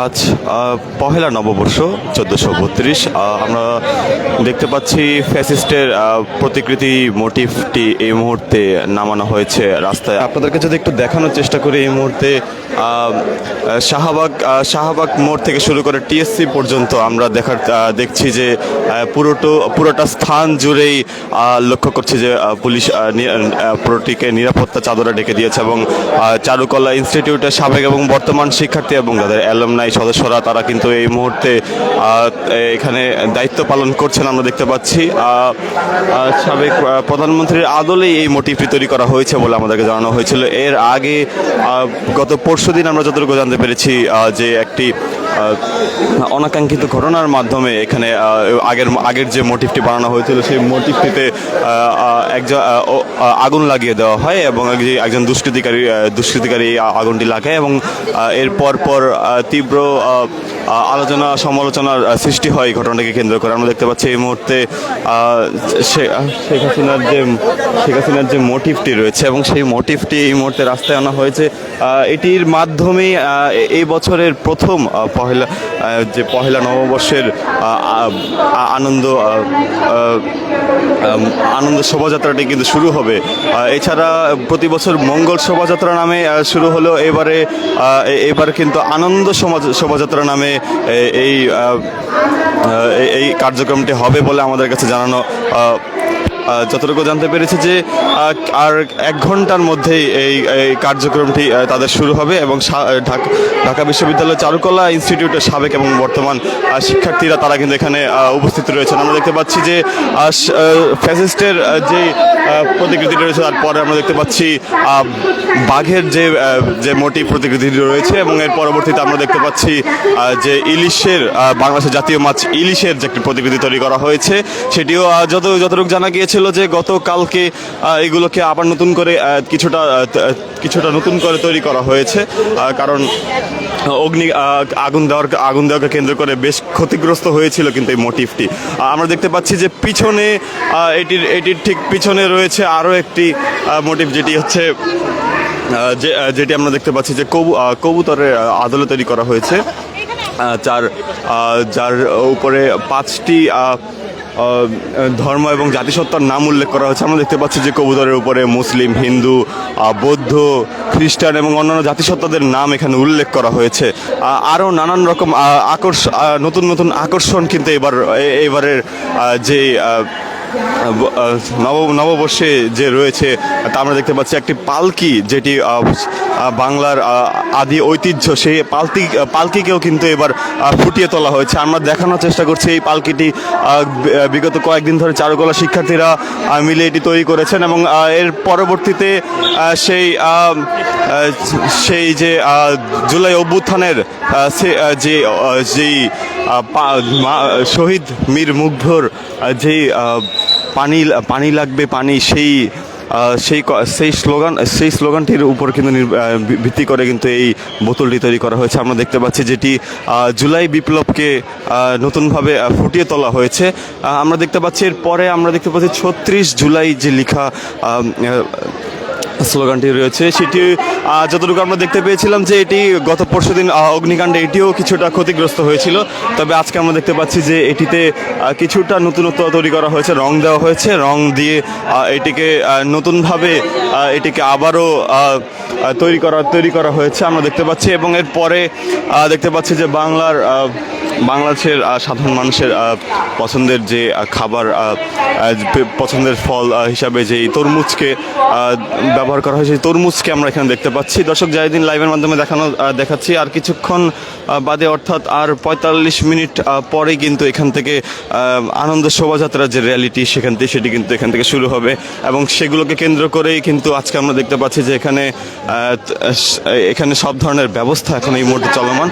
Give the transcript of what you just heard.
আজ পহেলা নববর্ষ, চোদ্দোশো বত্রিশ আমরা দেখতে পাচ্ছি ফ্যাসিস্টের প্রতিকৃতি মোটিভটি এই মুহূর্তে নামানো হয়েছে রাস্তায়। আপনাদেরকে যদি একটু দেখানোর চেষ্টা করি এই মুহূর্তে শাহবাগ শাহবাগ মোড় থেকে শুরু করে টিএসসি পর্যন্ত আমরা দেখার দেখছি যে পুরোটো, পুরোটা স্থান জুড়েই লক্ষ্য করছি যে পুলিশ পুরোটিকে নিরাপত্তা চাদরে ডেকে দিয়েছে এবং চারুকলা ইনস্টিটিউটের সাবেক এবং বর্তমান শিক্ষার্থী এবং তাদের অ্যালমনাই সদস্যরা, তারা কিন্তু এই মুহূর্তে এখানে দায়িত্ব পালন করছেন আমরা দেখতে পাচ্ছি। সাবেক প্রধানমন্ত্রীর আদলেই এই মোটিভটি তৈরি করা হয়েছে বলে আমাদেরকে জানানো হয়েছিল। এর আগে গত গত পরশুদিন আমরা যতটুকু জানতে পেরেছি যে একটি অনাকাঙ্ক্ষিত ঘটনার মাধ্যমে এখানে আগের আগের যে মোটিভটি বানানো হয়েছিল, সেই মোটিভটিতে একজন আগুন লাগিয়ে দেওয়া হয় এবং এক একজন দুষ্কৃতিকারী দুষ্কৃতিকারী আগুনটি লাগায় এবং এর পর পর তীব্র আলোচনা, সমালোচনার সৃষ্টি হয় ঘটনাটাকে কেন্দ্র করে। আমরা দেখতে পাচ্ছি এই মুহূর্তে শেখ হাসিনার যে, শেখ হাসিনার যে মোটিভটি রয়েছে এবং সেই মোটিভটি এই মুহূর্তে রাস্তায় আনা হয়েছে। এটির মাধ্যমে এই বছরের প্রথম পহেলা যে পহেলা নববর্ষের আনন্দ আনন্দ শোভাযাত্রাটি কিন্তু শুরু হবে। এছাড়া প্রতি বছর মঙ্গল শোভাযাত্রা নামে শুরু হলো। এবারে এবার কিন্তু আনন্দ শোভাযাত্রা নামে এই এই- কার্যক্রমটি হবে বলে আমাদের কাছে জানানো যতটুকু জানতে পেরেছি যে আর এক ঘণ্টার মধ্যেই এই এই কার্যক্রমটি তাদের শুরু হবে এবং ঢাকা বিশ্ববিদ্যালয় চারুকলা ইনস্টিটিউটের সাবেক এবং বর্তমান শিক্ষার্থীরা তারা কিন্তু এখানে উপস্থিত রয়েছেন। আমরা দেখতে পাচ্ছি যে ফ্যাসিস্টের যে প্রতিকৃতি রয়েছে তারপরে আমরা দেখতে পাচ্ছি বাঘের যে যে মোটিভ প্রতিকৃতি রয়েছে এবং এর পরবর্তীতে আমরা দেখতে পাচ্ছি যে ইলিশের বাংলাদেশের জাতীয় মাছ ইলিশের যে একটি প্রতিকৃতি তৈরি করা হয়েছে, সেটিও যত, যতটুকু জানা গিয়েছিল যে গতকালকে এগুলোকে আবার নতুন করে কিছুটা কিছুটা নতুন করে তৈরি করা হয়েছে। কারণ অগ্নি আগুন দেওয়ার, আগুন দেওয়াকে কেন্দ্র করে বেশ ক্ষতিগ্রস্ত হয়েছিল কিন্তু এই মোটিভটি। আমরা দেখতে পাচ্ছি যে পিছনে এটির এটির ঠিক পিছনে রয়েছে আরও একটি মোটিভ যেটি হচ্ছে যে যেটি আমরা দেখতে পাচ্ছি যে কবু কবুতরের আদলে তৈরি করা হয়েছে। যার যার উপরে পাঁচটি ধর্ম এবং জাতিসত্তার নাম উল্লেখ করা হয়েছে। আমরা দেখতে পাচ্ছি যে কবুতরের উপরে মুসলিম, হিন্দু বৌদ্ধ, খ্রিস্টান এবং অন্যান্য জাতিসত্তাদের নাম এখানে উল্লেখ করা হয়েছে। আরও নানান রকম আকর্ষ নতুন নতুন আকর্ষণ কিন্তু এবার এবারের যে নব নববর্ষে যে রয়েছে, তা আমরা দেখতে পাচ্ছি একটি পালকি, যেটি বাংলার আদি ঐতিহ্য, সেই পালকি পালকিকেও কিন্তু এবার ফুটিয়ে তোলা হয়েছে। আমরা দেখানোর চেষ্টা করছি এই পালকিটি বিগত কয়েকদিন ধরে চারুকলা শিক্ষার্থীরা মিলে এটি তৈরি করেছেন এবং এর পরবর্তীতে সেই সেই যে জুলাই অভ্যুত্থানের যে যেই শহীদ মীর মুগ্ধর যেই পানি পানি লাগবে, পানি সেই সেই সেই স্লোগান, সেই স্লোগানটির উপর কিন্তু ভিত্তি করে কিন্তু এই বোতলটি তৈরি করা হয়েছে। আমরা দেখতে পাচ্ছি যেটি জুলাই বিপ্লবকে নতুনভাবে ফুটিয়ে তোলা হয়েছে। আমরা দেখতে পাচ্ছি এর পরে আমরা দেখতে পাচ্ছি ছত্রিশ জুলাই যে লেখা স্লোগানটি রয়েছে সেটি যতটুকু আমরা দেখতে পেয়েছিলাম যে এটি গত পরশুদিন আহ, অগ্নিকাণ্ডে এটিও কিছুটা ক্ষতিগ্রস্ত হয়েছিল। তবে আজকে আমরা দেখতে পাচ্ছি যে এটিতে কিছুটা নতুনত্ব তৈরি করা হয়েছে রং দেওয়া হয়েছে। রং দিয়ে এটিকে নতুনভাবে এটিকে আবারও তৈরি করা তৈরি করা হয়েছে। আমরা দেখতে পাচ্ছি এবং এর পরে দেখতে পাচ্ছি যে বাংলার বাংলাদেশের সাধারণ মানুষের পছন্দের যে খাবার পছন্দের ফল হিসাবে যে তরমুজকে ব্যবহার করা হয়, সেই তরমুজকে আমরা এখানে দেখতে পাচ্ছি। দর্শক, যাইদিন লাইভের মাধ্যমে দেখানো দেখাচ্ছি। আর কিছুক্ষণ বাদে অর্থাৎ আর পঁয়তাল্লিশ মিনিট পরেই কিন্তু এখান থেকে আনন্দ শোভাযাত্রার যে রিয়ালিটি সেখান থেকে, সেটি কিন্তু এখান থেকে শুরু হবে। এবং সেগুলোকে কেন্দ্র করেই কিন্তু আজকে আমরা দেখতে পাচ্ছি যে এখানে এখানে সব ধরনের ব্যবস্থা এখন এই মুহূর্তে চলমান।